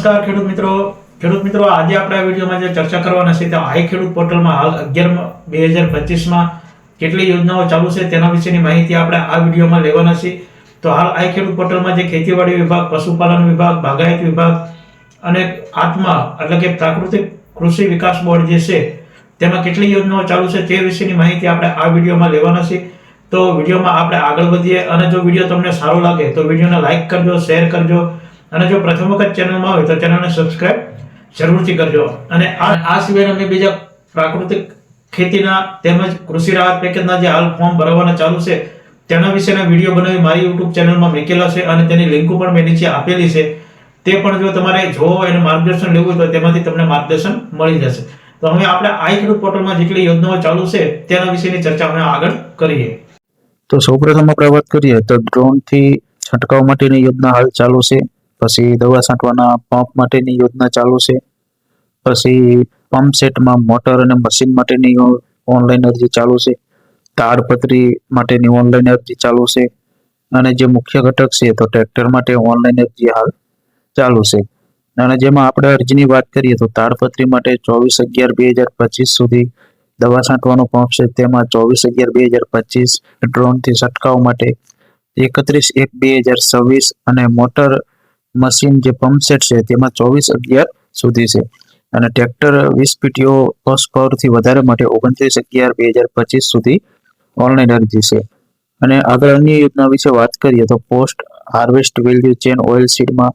નમસ્કાર ખેડૂત મિત્રો. ખેડૂત મિત્રો, આજે આપણે આ વિડીયોમાં જે ચર્ચા કરવાના છે તે આઈ ખેડૂત પોર્ટલમાં હાલ અગિયાર બે હજાર પચીસમાં કેટલી યોજનાઓ ચાલુ છે તેના વિશેની માહિતી આપણે આ વિડીયોમાં લેવાના છે. તો હાલ આઈ ખેડૂત પોર્ટલમાં જે ખેતીવાડી વિભાગ, પશુપાલન વિભાગ, બાગાયત વિભાગ અને આત્મા એટલે કે પ્રાકૃતિક કૃષિ વિકાસ બોર્ડ જે છે તેમાં કેટલી યોજનાઓ ચાલુ છે તે વિશેની માહિતી આપણે આ વિડીયોમાં લેવાના છે. તો વિડીયોમાં આપણે આગળ વધીએ અને જો વીડિયો તમને સારો લાગે તો વિડીયોને લાઈક કરજો, શેર કરજો. અને જો પ્રથમ વખત ચેનલમાં હોય તો ચેનલને સબસ્ક્રાઇબ જરૂરથી કરજો. અને આ આ સિવાય અમે બીજા પ્રાકૃતિક ખેતીના તેમજ કૃષિ રાહત પેકેજના જે હાલ ફોર્મ ભરવાના ચાલુ છે, તેના વિશેના વીડિયો બનાવી મારી યુટ્યુબ ચેનલમાં મૂકેલા છે અને તેની લિંકો પણ મેં નીચે આપેલી છે. તે પણ જો તમારે જોવો અને માર્ગદર્શન લેવું હોય તો તેમાંથી તમને માર્ગદર્શન મળી જશે. તો હવે આપણે આઈ ખેડૂત પોર્ટલમાં જેટલી યોજનાઓ ચાલુ છે, તેના વિશેની ચર્ચા અમે આગળ કરીએ. તો સૌપ્રથમ આપણે વાત કરીએ તો ડ્રોનથી છંટકાવ માટેની યોજના હાલ ચાલુ છે. પછી દવા છાંટવાના પંપ માટેની યોજના ચાલુ છે. પછી પંપ સેટમાં મોટર અને મશીન માટેની ઓનલાઈન અરજી ચાલુ છે. તાડપત્રી માટેની ઓનલાઈન અરજી ચાલુ છે. અને જે મુખ્ય ઘટક છે તો ટ્રેક્ટર માટે ઓનલાઈન અરજી હાલ ચાલુ છે. અને જેમાં આપણે અરજીની વાત કરીએ તો તાડપત્રી માટે ચોવીસ અગિયાર બે હજાર પચીસ સુધી દવા છાંટવાનો પંપ છે. તેમાં ચોવીસ અગિયાર બે હજાર પચીસ ડ્રોનથી છંટકાવ માટે એકત્રીસ એક બે હજાર છવ્વીસ અને મોટર મશીન જે પંપસેટ છે, તેમાં ચોવીસ અગિયાર સુધી છે. અને ટ્રેક્ટર વીસ પીટીઓ હોર્સ પાવરથી વધારે માટે ઓગણત્રીસ અગિયાર બે હજાર પચીસ સુધી ઓનલાઈન અરજી છે. અને આગળ અન્ય યોજના વિશે વાત કરીએ તો post harvest value chain oil સીડમાં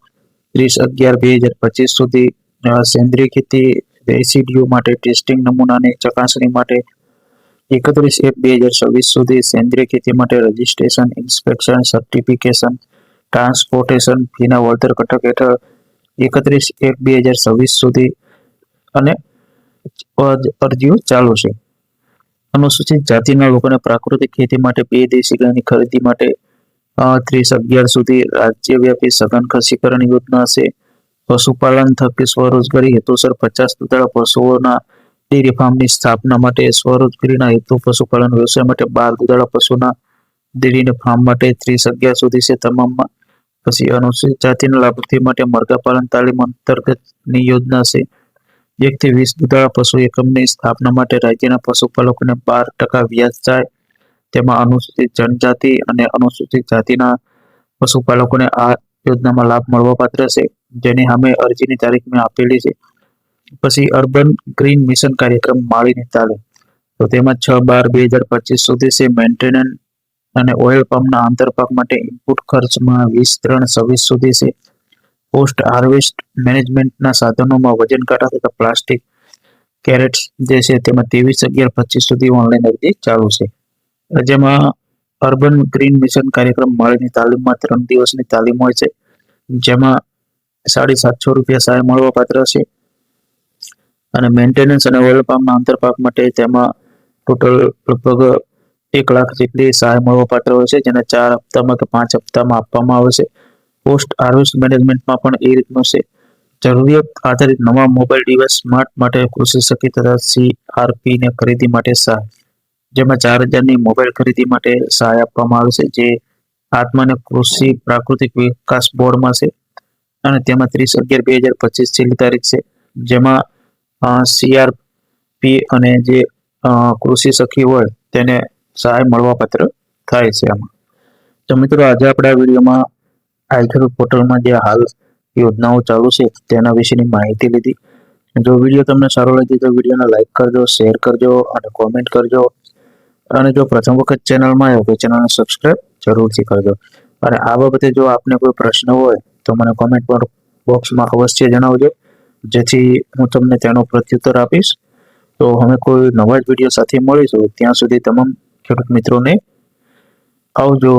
ત્રીસ અગિયાર બે હજાર પચીસ સુધી સેન્દ્રિય ખેતી રેસિડ્યુ માટે ટેસ્ટિંગ નમૂનાની ચકાસણી માટે એકત્રીસ એક બે હજાર છવ્વીસ સુધી, સેન્દ્રિય ખેતી માટે રજીસ્ટ્રેશન ઇન્સ્પેક્શન સર્ટિફિકેશન ટ્રાન્સપોર્ટેશન ફીના વળતર ઘટક હેઠળ એકત્રીસ એક બે હજાર છવ્વીસ સુધી અને અરજીઓ ચાલુ છે. અનુસૂચિત જાતિના લોકોને પ્રાકૃતિક ખેતી માટે બે દેશી ગાયની ખરીદી માટે ત્રીસ અગિયાર સુધી રાજ્યવ્યાપી સઘન ખસીકરણ યોજના છે. પશુપાલન થકી સ્વરોજગારી હેતુસર પચાસ દુધાળા પશુઓના ડેરી ફાર્મની સ્થાપના માટે, સ્વરોજગારીના હેતુ પશુપાલન વ્યવસાય માટે બાર દુધાળા પશુના ડેરીને ફાર્મ માટે ત્રીસ અગિયાર સુધી છે. તમામમાં પછી અનુસૂચિત જાતિના લાભાર્થી માટે મરઘા પાલન તાલીમ અંતર્ગતની યોજના છે. એક થી વીસ દુધાળા પશુ એકમની સ્થાપના માટે રાજ્યના પશુપાલકોને બાર ટકા વ્યાજ જાય. તેમાં અનુસૂચિત જનજાતિ અને અનુસૂચિત જાતિના પશુપાલકોને આ યોજનામાં લાભ મળવા પાત્ર છે. જેની સામે અરજીની તારીખ મેં આપેલી છે. પછી અર્બન ગ્રીન મિશન કાર્યક્રમ માળીની તાલીમ તો તેમાં છ બાર બે હજાર પચીસ સુધી છે મેન્ટેનન્સ અને ઓઇલ પંપના આંતરપાક માટે ઇનપુટ ખર્ચમાં વીસ ત્રણ છવ્વીસ સુધી છે. પોસ્ટ હાર્વેસ્ટ મેનેજમેન્ટના સાધનોમાં વજન કાંટા તથા પ્લાસ્ટિક કેરેટ્સ જે છે તેમાં ત્રેવીસ અગિયાર પચીસ સુધી ઓનલાઈન અરજી ચાલુ છે. જેમાં અર્બન ગ્રીન મિશન કાર્યક્રમ માળીની તાલીમમાં ત્રણ દિવસની તાલીમ હોય છે, જેમાં સાડી સાતસો રૂપિયા સહાય મળવા પાત્ર છે. અને મેન્ટેનન્સ અને ઓઇલ પામના આંતરપાક માટે તેમાં ટોટલ લગભગ એક લાખ જેટલી સહાય મળવા પાત્ર હોય છે, જેને ચાર હપ્તામાં કે પાંચ હપ્તામાં આપવામાં આવે છે. પોસ્ટ હાર્વેસ્ટ મેનેજમેન્ટમાં પણ એ રીતનું છે. જરૂરિયાત આધારિત નવા મોબાઈલ ડિવાઇસ સ્માર્ટ માટે કૃષિ સખી તથા સીઆરપી ને ખરીદી માટે સહાય. જેમાં ચાર હજારની મોબાઈલ ખરીદી માટે સહાય આપવામાં આવે છે, જે આત્માને કૃષિ પ્રાકૃતિક વિકાસ બોર્ડમાં છે અને તેમાં ત્રીસ અગિયાર બે હજાર પચીસ છેલ્લી તારીખ છે. જેમાં સીઆરપી અને જે કૃષિ સખી હોય તેને સહાય મળવાપાત્ર થાય છે આમાં. તો મિત્રો, આજે આપણે આ વિડીયોમાં આઈ ખેડૂત પોર્ટલમાં જે હાલ યોજનાઓ ચાલુ છે, તેના વિશેની માહિતી લીધી. જો વીડિયો તમને સારો લાગે તો વિડીયોને લાઇક કરજો, શેર કરજો અને કોમેન્ટ કરજો. અને જો પ્રથમ વખત ચેનલમાં આવ્યો તો ચેનલને સબસ્ક્રાઇબ જરૂરથી કરજો. અને આ બાબતે જો આપને કોઈ પ્રશ્ન હોય તો મને કોમેન્ટ બોક્સમાં અવશ્ય જણાવજો. જેથી હું તમને તેનો પ્રત્યુત્તર આપીશ. તો અમે કોઈ નવા જ વીડિયો સાથે મળીશું. ત્યાં સુધી તમામ ખેડૂત મિત્રોને આવજો.